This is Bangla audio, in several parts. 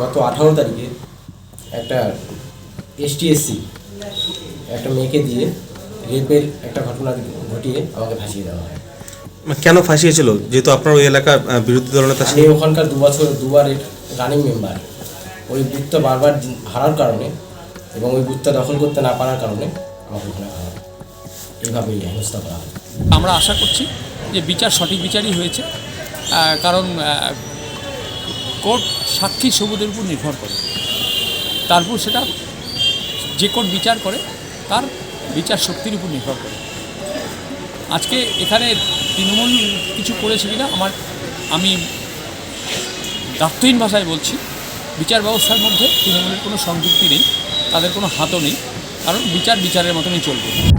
গত আঠারো তারিখে একটা এসটিএসসি একটা মেয়েকে দিয়ে রেপের একটা ঘটনা ঘটিয়ে আমাকে ফাঁসিয়ে দেওয়া হয়। কেন ফাঁসিয়েছিল? যেহেতু আপনার ওই এলাকার বিরোধী দলনেতা আমি ছিলেন। ওখানকার দু বছর দুবারের রানিং মেম্বার ওই বুথটা বারবার হারার কারণে এবং ওই বুথটা দখল করতে না পারার কারণে আমাকে ওখানে এইভাবেই হেনস্থা করা হয়। আমরা আশা করছি যে বিচার সঠিক বিচারই হয়েছে। কারণ কোর্ট সাক্ষী সবুদের উপর নির্ভর করে। তারপর সেটা যে কোর্ট বিচার করে, তার বিচার শক্তির উপর নির্ভর করে। আজকে এখানে তৃণমূল কিছু করেছে কিনা, আমার, আমি দায়িত্বহীন ভাষায় বলছি, বিচার ব্যবস্থার মধ্যে তৃণমূলের কোনো সংযুক্তি নেই, তাদের কোনো হাতও নেই, কারণ বিচার বিচারের মতনই চলবে।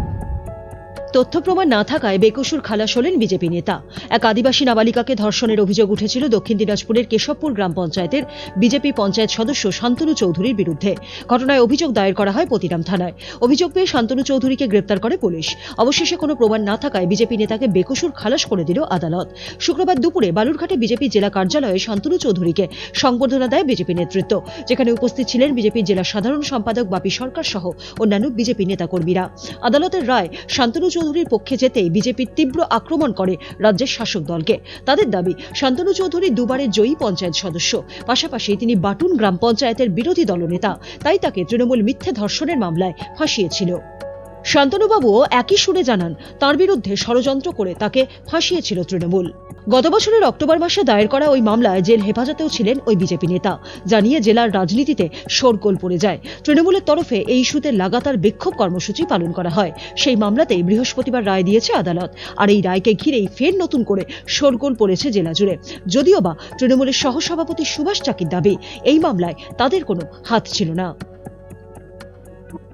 তথ্য প্রমাণ না থাকায় বেকসুর খালাস হলেন বিজেপি নেতা। এক আদিবাসী নাবালিকাকে ধর্ষণের অভিযোগ উঠেছিল দক্ষিণ দিনাজপুরের কেশবপুর গ্রাম পঞ্চায়েতের বিজেপি পঞ্চায়েত সদস্য শান্তনু চৌধুরীর বিরুদ্ধে। ঘটনায় অভিযোগ দায়ের করা হয় পতিরাম থানায়। অভিযোগ পেয়ে শান্তনু চৌধুরীকে গ্রেপ্তার করে পুলিশ। অবশেষে কোনো প্রমাণ না থাকায় বিজেপি নেতাকে বেকসুর খালাস করে দিল আদালত। শুক্রবার দুপুরে বালুরঘাটে বিজেপি জেলা কার্যালয়ে শান্তনু চৌধুরীকে সংবর্ধনা দেয় বিজেপি নেতৃত্ব। যেখানে উপস্থিত ছিলেন বিজেপির জেলা সাধারণ সম্পাদক বাপি সরকার সহ অন্যান্য বিজেপি নেতাকর্মীরা। আদালতের রায় শান্তনু চৌধুরীর পক্ষে যেতে বিজেপি তীব্র আক্রমণ করে রাজ্যের শাসক দলকে। তাদের দাবি, শান্তনু চৌধুরী দুবারের জয়ী পঞ্চায়েত সদস্য। পাশাপাশি তিনি বাটুন গ্রাম পঞ্চায়েতের বিরোধী দলনেতা। তাই তাকে তৃণমূল মিথ্যে ধর্ষণের মামলায় ফাঁসিয়েছিল। শান্তনুবাবুও একই সুরে জানান, তার বিরুদ্ধে ষড়যন্ত্র করে তাকে ফাঁসিয়েছিল তৃণমূল। গত বছরের অক্টোবর মাসে দায়ের করা ওই মামলায় জেল হেফাজতেও ছিলেন ওই বিজেপি নেতা, জানিয়ে জেলার রাজনীতিতে শোরগোল পড়ে যায়। তৃণমূলের তরফে এই ইস্যুতে লাগাতার বিক্ষোভ কর্মসূচি পালন করা হয়। সেই মামলাতেই বৃহস্পতিবার রায় দিয়েছে আদালত। আর এই রায়কে ঘিরেই ফের নতুন করে শোরগোল পড়েছে জেলা জুড়ে। যদিও বা তৃণমূলের সহসভাপতি সুভাষ চাকির দাবি, এই মামলায় তাদের কোনো হাত ছিল না।